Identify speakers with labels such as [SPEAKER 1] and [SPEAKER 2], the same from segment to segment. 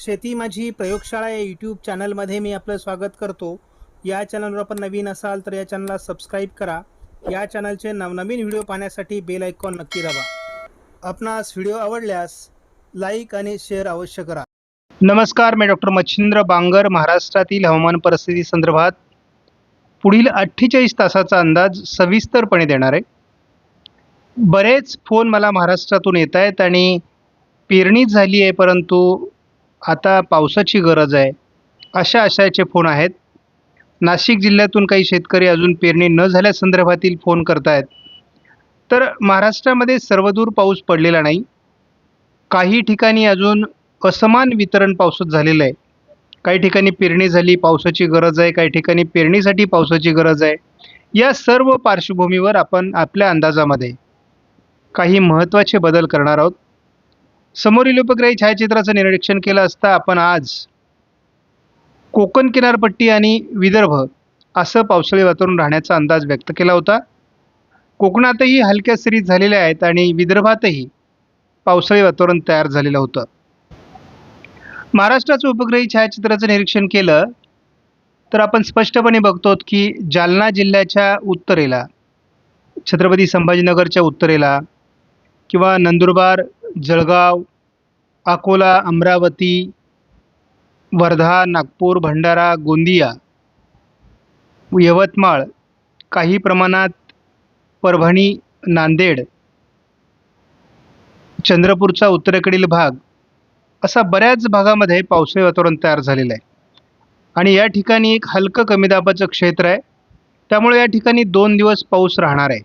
[SPEAKER 1] शेती माझी प्रयोगशाळा या यूट्यूब चॅनलमध्ये मी आपलं स्वागत करतो. या चॅनलवर आपण नवीन असाल तर या चॅनलला सबस्क्राईब करा. या चॅनलचे नवनवीन व्हिडिओ पाहण्यासाठी बेल आयकॉन नक्की दाबा. आपणास व्हिडिओ आवडल्यास लाईक आणि शेअर अवश्य करा. नमस्कार मी डॉक्टर मच्छिंद्र बांगर महाराष्ट्रातील हवामान परिस्थिती संदर्भात पुढील अठ्ठेचाळीस तासाचा अंदाज सविस्तरपणे देणार आहे. बरेच फोन मला महाराष्ट्रातून येत आहेत आणि पेरणी झाली आहे परंतु आता पावसाची गरज आहे. अशा आशयाचे फोन आहेत. नाशिक जिल्ह्यातून काही शेतकरी अजून पेरणी न झाल्या संदर्भातील फोन करतायत. तर महाराष्ट्रामध्ये सर्वदूर पाऊस पडलेला नाही. काही ठिकाणी अजून असमान वितरण पावसात झालेलं आहे. काही ठिकाणी पेरणी झाली पावसाची गरज आहे. काही ठिकाणी पेरणीसाठी पावसाची गरज आहे. या सर्व पार्श्वभूमीवर आपण आपल्या अंदाजामध्ये काही महत्त्वाचे बदल करणार आहोत. समोरील उपग्रही छायाचित्राचं निरीक्षण केलं असता आपण आज कोकण किनारपट्टी आणि विदर्भ असं पावसाळी वातावरण राहण्याचा अंदाज व्यक्त केला होता. कोकणातही हलक्या सरी झालेल्या आहेत आणि विदर्भातही पावसाळी वातावरण तयार झालेलं होतं. महाराष्ट्राचं उपग्रही छायाचित्राचं निरीक्षण केलं तर आपण स्पष्टपणे बघतो की जालना जिल्ह्याच्या उत्तरेला छत्रपती संभाजीनगरच्या उत्तरेला किंवा नंदुरबार जळगाव अकोला अमरावती वर्धा नागपूर भंडारा गोंदिया यवतमाळ काही प्रमाणात परभणी नांदेड चंद्रपूरचा उत्तरेकडील भाग असा बऱ्याच भागामध्ये पावसाळी वातावरण तयार झालेलं आहे. आणि या ठिकाणी एक हलकं कमी दाबाचं क्षेत्र आहे. त्यामुळे या ठिकाणी दोन दिवस पाऊस राहणार आहे.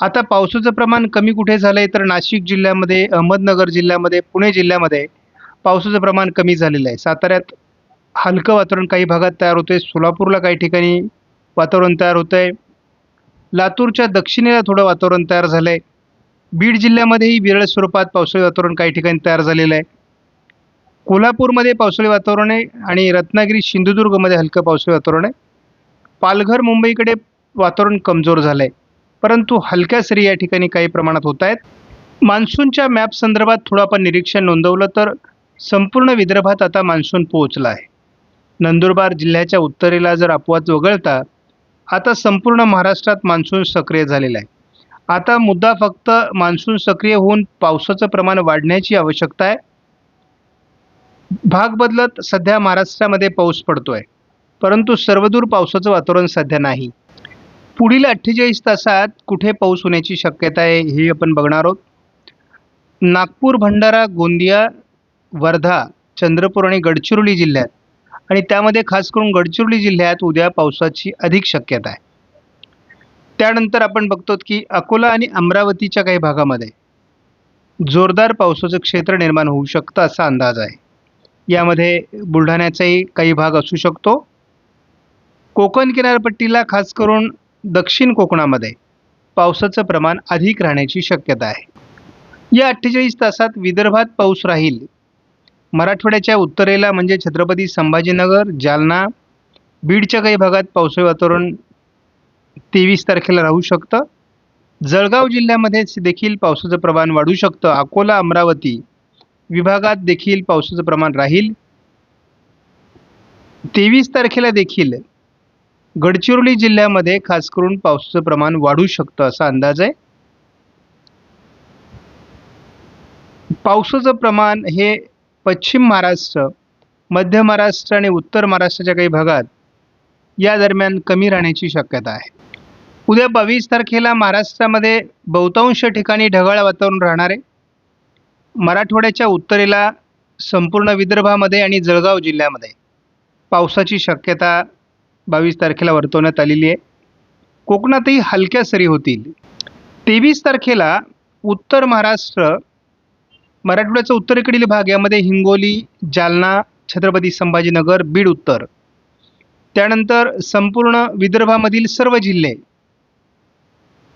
[SPEAKER 1] आता पावसाचं प्रमाण कमी कुठे झालं आहे तर नाशिक जिल्ह्यामध्ये अहमदनगर जिल्ह्यामध्ये पुणे जिल्ह्यामध्ये पावसाचं प्रमाण कमी झालेलं आहे. साताऱ्यात हलकं वातावरण काही भागात तयार होतं आहे सोलापूरला काही ठिकाणी वातावरण तयार होतं आहे लातूरच्या दक्षिणेला थोडं वातावरण तयार झालं आहे बीड जिल्ह्यामध्येही विरळ स्वरूपात पावसाळी वातावरण काही ठिकाणी तयार झालेलं आहे. कोल्हापूरमध्ये पावसाळी वातावरण आहे आणि रत्नागिरी सिंधुदुर्गमध्ये हलकं पावसाळी वातावरण आहे. पालघर मुंबईकडे वातावरण कमजोर झालं आहे परंतु हलक्या सरी या ठिकाणी काही प्रमाणात होत आहेत. मान्सूनच्या मॅप संदर्भात थोडं आपण निरीक्षण नोंदवलं तर संपूर्ण विदर्भात आता मान्सून पोहोचला आहे. नंदुरबार जिल्ह्याच्या उत्तरेला जर अपवाद वगळता आता संपूर्ण महाराष्ट्रात मान्सून सक्रिय झालेला आहे. आता मुद्दा फक्त मान्सून सक्रिय होऊन पावसाचं प्रमाण वाढण्याची आवश्यकता आहे. भाग बदलत सध्या महाराष्ट्रामध्ये पाऊस पडतो आहे परंतु सर्वदूर पावसाचं वातावरण सध्या नाही. पुढील अठ्ठेचाळीस तासात कुठे पाऊस होण्याची शक्यता आहे हे आपण बघणार आहोत. नागपूर भंडारा गोंदिया वर्धा चंद्रपूर आणि गडचिरोली जिल्ह्यात आणि त्यामध्ये खास करून गडचिरोली जिल्ह्यात उद्या पावसाची अधिक शक्यता आहे. त्यानंतर आपण बघतो की अकोला आणि अमरावतीच्या काही भागामध्ये जोरदार पावसाचं क्षेत्र निर्माण होऊ शकतं असा अंदाज आहे. यामध्ये बुलढाण्याचाही काही भाग असू शकतो. कोकण किनारपट्टीला खास करून दक्षिण कोकणामध्ये पावसाचं प्रमाण अधिक राहण्याची शक्यता आहे. या अठ्ठेचाळीस तासात विदर्भात पाऊस राहील. मराठवाड्याच्या उत्तरेला म्हणजे छत्रपती संभाजीनगर जालना बीडच्या काही भागात पावसाळी वातावरण तेवीस तारखेला राहू शकतं. जळगाव जिल्ह्यामध्ये देखील पावसाचं प्रमाण वाढू शकतं. अकोला अमरावती विभागात देखील पावसाचं प्रमाण राहील. तेवीस तारखेला देखील गडचिरोली जिल्ह्यामध्ये खास करून पावसाचं प्रमाण वाढू शकतं असा अंदाज आहे. पावसाचं प्रमाण हे पश्चिम महाराष्ट्र मध्य महाराष्ट्र आणि उत्तर महाराष्ट्राच्या काही भागात या दरम्यान कमी राहण्याची शक्यता आहे. उद्या बावीस तारखेला महाराष्ट्रामध्ये बहुतांश ठिकाणी ढगाळ वातावरण राहणार आहे. मराठवाड्याच्या उत्तरेला संपूर्ण विदर्भामध्ये आणि जळगाव जिल्ह्यामध्ये पावसाची शक्यता बावीस तारखेला वर्तवण्यात आलेली आहे. कोकणातही हलक्या सरी होतील. तेवीस तारखेला उत्तर महाराष्ट्र मराठवाड्याचा उत्तरेकडील भाग यामध्ये हिंगोली जालना छत्रपती संभाजीनगर बीड उत्तर. त्यानंतर संपूर्ण विदर्भामधील सर्व जिल्हे.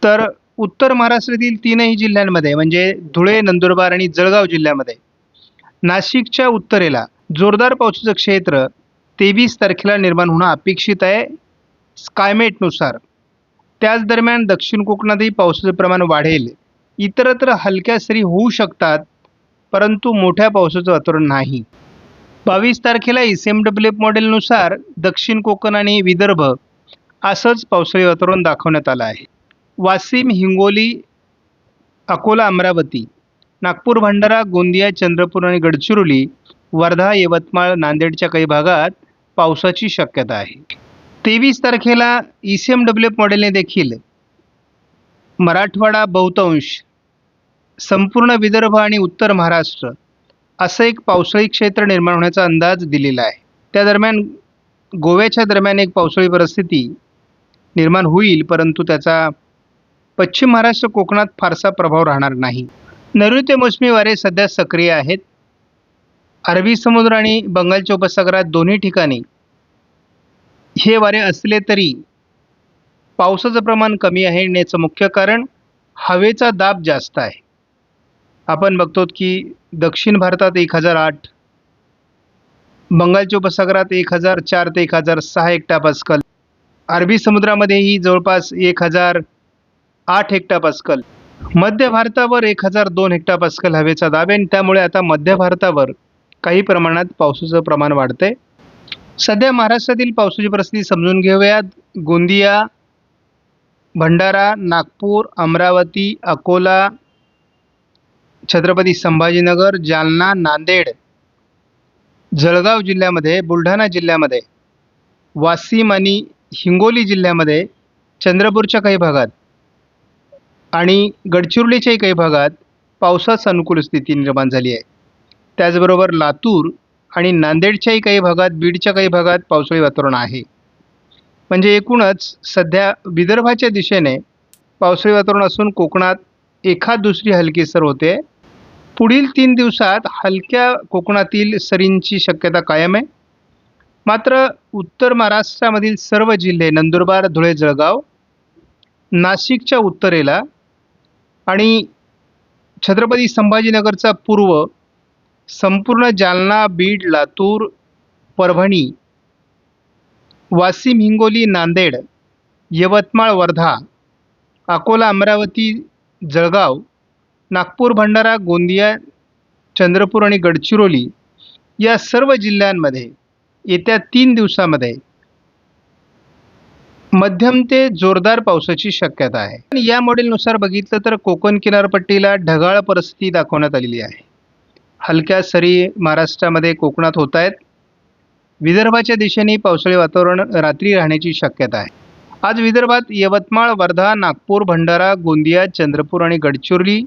[SPEAKER 1] तर उत्तर महाराष्ट्रातील तीनही जिल्ह्यांमध्ये म्हणजे धुळे नंदुरबार आणि जळगाव जिल्ह्यामध्ये नाशिकच्या उत्तरेला जोरदार पावसाचं क्षेत्र तेवीस तारखेला निर्माण होणं अपेक्षित आहे. स्कायमेटनुसार त्याच दरम्यान दक्षिण कोकणातही पावसाचं प्रमाण वाढेल. इतरत्र हलक्या सरी होऊ शकतात परंतु मोठ्या पावसाचं वातावरण नाही. बावीस तारखेला एस एम डब्ल्यू एफ मॉडेलनुसार दक्षिण कोकण आणि विदर्भ असंच पावसाळी वातावरण दाखवण्यात आलं आहे. वाशिम हिंगोली अकोला अमरावती नागपूर भंडारा गोंदिया चंद्रपूर आणि गडचिरोली वर्धा यवतमाळ नांदेडच्या काही भागात पावसाची शक्यता आहे. तेवीस तारखेला E C M W F मॉडेलने देखील मराठवाडा बहुतांश संपूर्ण विदर्भ आणि उत्तर महाराष्ट्र असं एक पावसाळी क्षेत्र निर्माण होण्याचा अंदाज दिलेला आहे. त्या दरम्यान गोव्याच्या दरम्यान एक पावसाळी परिस्थिती निर्माण होईल परंतु त्याचा पश्चिम महाराष्ट्र कोकणात फारसा प्रभाव राहणार नाही. नैऋत्य मोसमी वारे सध्या सक्रिय आहेत. अरबी समुद्र आणि बंगालच्या उपसागरात दोन्ही ठिकाणी हे वारे असले तरी पावसाचं प्रमाण कमी आहे. आणि याचं मुख्य कारण हवेचा दाब जास्त आहे. आपण बघतो की दक्षिण भारतात एक हजार आठ बंगालच्या उपसागरात एक हजार चार ते एक हजार सहा हेक्टा पास्कल अरबी समुद्रामध्येही जवळपास एक हजार आठ हेक्टा पास्कल मध्य भारतावर एक हजार दोन हेक्टा पास्कल हवेचा दाब आहे. आणि त्यामुळे आता मध्य भारतावर काही प्रमाणात पावसाचं प्रमाण वाढतंय. सध्या महाराष्ट्रातील पावसाची परिस्थिती समजून घेऊयात. गोंदिया भंडारा नागपूर अमरावती अकोला छत्रपती संभाजीनगर जालना नांदेड जळगाव जिल्ह्यामध्ये बुलढाणा जिल्ह्यामध्ये वाशिम आणि हिंगोली जिल्ह्यामध्ये चंद्रपूरच्या काही भागात आणि गडचिरोलीच्याही काही भागात पावसास अनुकूल स्थिती निर्माण झाली आहे. त्याचबरोबर लातूर आणि नांदेडच्याही काही भागात बीडच्या काही भागात पावसाळी वातावरण आहे. म्हणजे एकूणच सध्या विदर्भाच्या दिशेने पावसाळी वातावरण असून कोकणात एखाद दुसरी हलकी सर होते. पुढील तीन दिवसात हलक्या कोकणातील सरींची शक्यता कायम आहे. मात्र उत्तर महाराष्ट्रामधील सर्व जिल्हे नंदुरबार धुळे जळगाव नाशिकच्या उत्तरेला आणि छत्रपती संभाजीनगरचा पूर्व संपूर्ण जालना बीड लातूर परभणी वाशिम हिंगोली नांदेड यवतमाळ वर्धा अकोला अमरावती जळगाव नागपूर भंडारा गोंदिया चंद्रपूर आणि गडचिरोली या सर्व जिल्ह्यांमध्ये येत्या तीन दिवसामध्ये मध्यम ते जोरदार पावसाची शक्यता आहे. आणि या मॉडेलनुसार बघितलं तर कोकण किनारपट्टीला ढगाळ परिस्थिती दाखवण्यात आलेली आहे. हलक्या सरी महाराष्ट्रामध्ये कोकणात होत आहेत. विदर्भाच्या दिशेने पावसाळी वातावरण रात्री राहण्याची शक्यता आहे. आज विदर्भात यवतमाळ वर्धा नागपूर भंडारा गोंदिया चंद्रपूर आणि गडचिरोली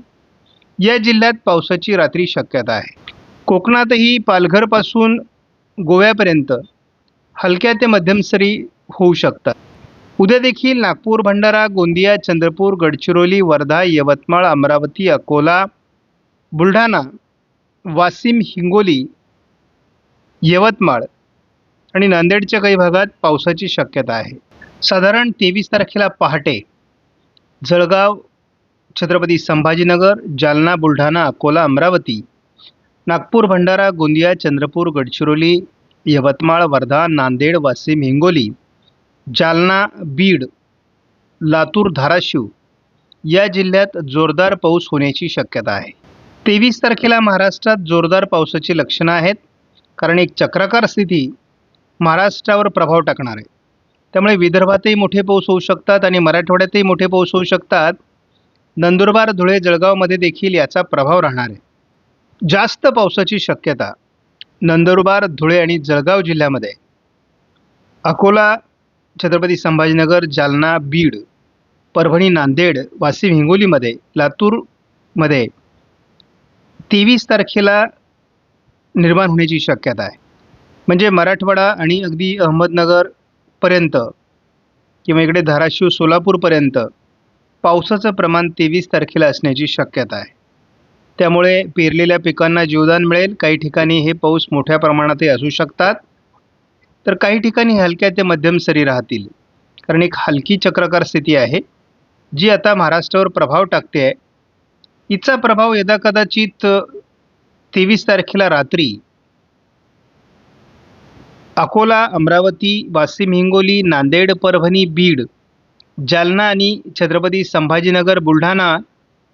[SPEAKER 1] या जिल्ह्यात पावसाची रात्री शक्यता आहे. कोकणातही पालघरपासून गोव्यापर्यंत हलक्या ते मध्यम सरी होऊ शकतात. उद्या देखील नागपूर भंडारा गोंदिया चंद्रपूर गडचिरोली वर्धा यवतमाळ अमरावती अकोला बुलढाणा वाशिम हिंगोली यवतमाळ आणि नांदेडच्या काही भागात पावसाची शक्यता आहे. साधारण तेवीस तारखेला पहाटे जळगाव छत्रपती संभाजीनगर जालना बुलढाणा अकोला अमरावती नागपूर भंडारा गोंदिया चंद्रपूर गडचिरोली यवतमाळ वर्धा नांदेड वाशिम हिंगोली जालना बीड लातूर धाराशिव या जिल्ह्यात जोरदार पाऊस होण्याची शक्यता आहे. तेवीस तारखेला महाराष्ट्रात जोरदार पावसाची लक्षणं आहेत. कारण एक चक्राकार स्थिती महाराष्ट्रावर प्रभाव टाकणार आहे. त्यामुळे विदर्भातही मोठे पाऊस होऊ शकतात आणि मराठवाड्यातही मोठे पाऊस होऊ शकतात. नंदुरबार धुळे जळगावमध्ये देखील याचा प्रभाव राहणार आहे. जास्त पावसाची शक्यता नंदुरबार धुळे आणि जळगाव जिल्ह्यामध्ये. अकोला छत्रपती संभाजीनगर जालना बीड परभणी नांदेड वाशिम हिंगोलीमध्ये लातूरमध्ये तेवीस तारखेला निर्माण होण्याची शक्यता आहे. म्हणजे मराठवाडा आणि अगदी अहमदनगरपर्यंत किंवा इकडे धाराशिव सोलापूरपर्यंत पावसाचं प्रमाण तेवीस तारखेला असण्याची शक्यता आहे. त्यामुळे पेरलेल्या पिकांना जीवदान मिळेल. काही ठिकाणी हे पाऊस मोठ्या प्रमाणातही असू शकतात. तर काही ठिकाणी हलक्या ते मध्यम सरी राहतील. कारण एक हलकी चक्राकार स्थिती आहे जी आता महाराष्ट्रावर प्रभाव टाकते आहे. हिचा प्रभाव यदा कदाचित तेवीस तारखेला रात्री अकोला अमरावती वाशिम हिंगोली नांदेड परभणी बीड जालना आणि छत्रपती संभाजीनगर बुलढाणा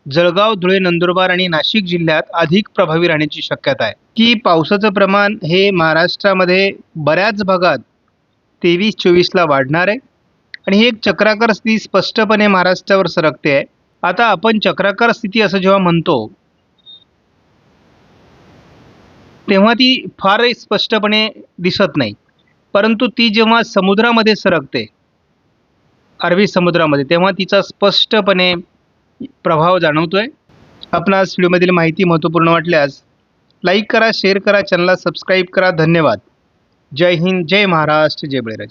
[SPEAKER 1] जळगाव धुळे नंदुरबार आणि नाशिक जिल्ह्यात अधिक प्रभावी राहण्याची शक्यता आहे. की पावसाचं प्रमाण हे महाराष्ट्रामध्ये बऱ्याच भागात तेवीस चोवीसला वाढणार आहे. आणि ही एक चक्राकार स्थिती स्पष्टपणे महाराष्ट्रावर सरकते आहे. आता आपण चक्राकार स्थिती असं जेव्हा म्हणतो तेव्हा ती फार स्पष्टपणे दिसत नाही. परंतु ती जेव्हा समुद्रामध्ये सरकते अरबी समुद्रामध्ये तेव्हा तिचा स्पष्टपणे प्रभाव जाणवतोय. आपणास व्हिडिओमधील माहिती महत्त्वपूर्ण वाटल्यास लाईक करा शेअर करा चॅनलला सबस्क्राईब करा. धन्यवाद. जय हिंद जय महाराष्ट्र जय बळीराज.